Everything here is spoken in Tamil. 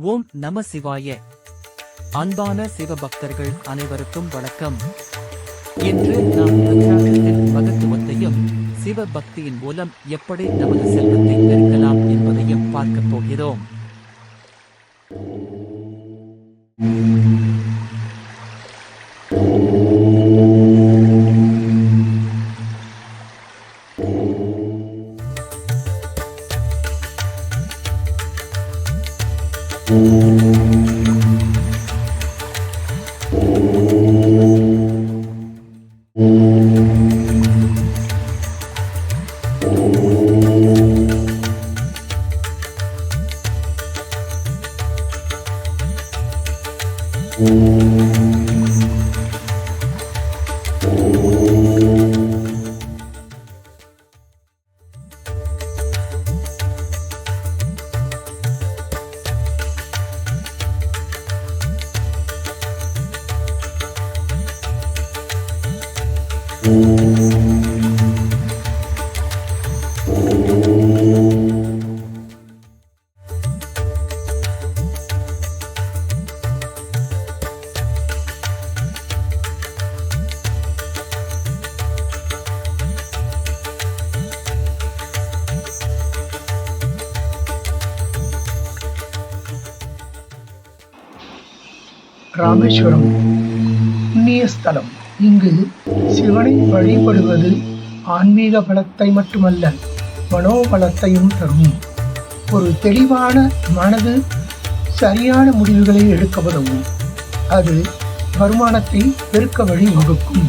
ஓம் நம சிவாய. அன்பான சிவபக்தர்கள் அனைவருக்கும் வணக்கம். இன்று நாம் ருத்ராட்சத்தின் மகத்துவத்தையும் சிவபக்தியின் மூலம் எப்படி நமது செல்வத்தை பெருக்கலாம் என்பதையும் பார்க்கப் போகிறோம். Thank mm -hmm. you. Rameswaram పుణ్యస్థలం இங்கு சிவனை வழிபடுவது ஆன்மீக பலத்தை மட்டுமல்ல மனோபலத்தையும் தரும். ஒரு தெளிவான மனது சரியான முடிவுகளை எடுக்க உதவும். அது வருமானத்தை பெருக்க வழி வகுக்கும்